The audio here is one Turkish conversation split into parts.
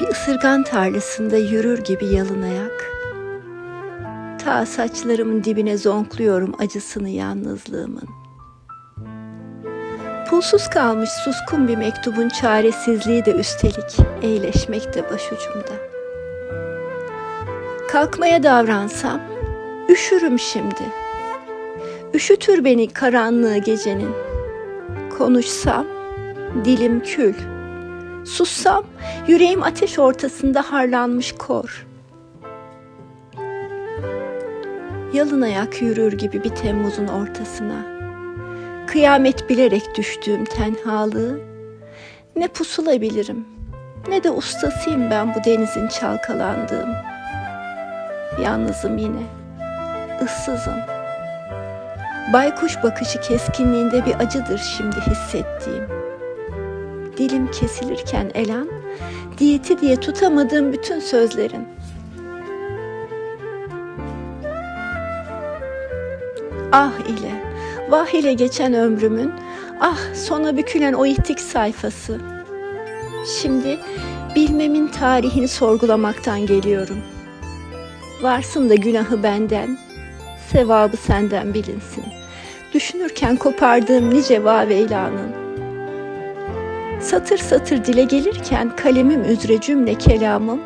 Bir ısırgan tarlasında yürür gibi yalın ayak. Ta saçlarımın dibine zonkluyorum acısını yalnızlığımın. Pulsuz kalmış suskun bir mektubun çaresizliği de üstelik eğleşmekte başucumda. Kalkmaya davransam üşürüm şimdi. Üşütür beni karanlığı gecenin. Konuşsam dilim kül. Sussam yüreğim ateş ortasında harlanmış kor. Yalın ayak yürür gibi bir Temmuz'un ortasına. Kıyamet bilerek düştüğüm tenhalığı ne pusula bilirim ne de ustasıyım ben bu denizin çalkalandığım. Yalnızım yine, ıssızım. Baykuş bakışı keskinliğinde bir acıdır şimdi hissettiğim. Dilim kesilirken elan, diyeti diye tutamadığım bütün sözlerin. Ah ile, vah ile geçen ömrümün, ah sona bükülen o ihtik sayfası. Şimdi bilmemin tarihini sorgulamaktan geliyorum. Varsın da günahı benden, sevabı senden bilinsin. Düşünürken kopardığım nice vaveylanın. Satır satır dile gelirken kalemim üzere cümle kelamım.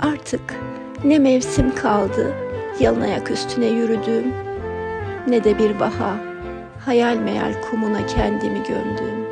Artık ne mevsim kaldı yalın ayak üstüne yürüdüğüm ne de bir baha hayal meyal kumuna kendimi gömdüğüm.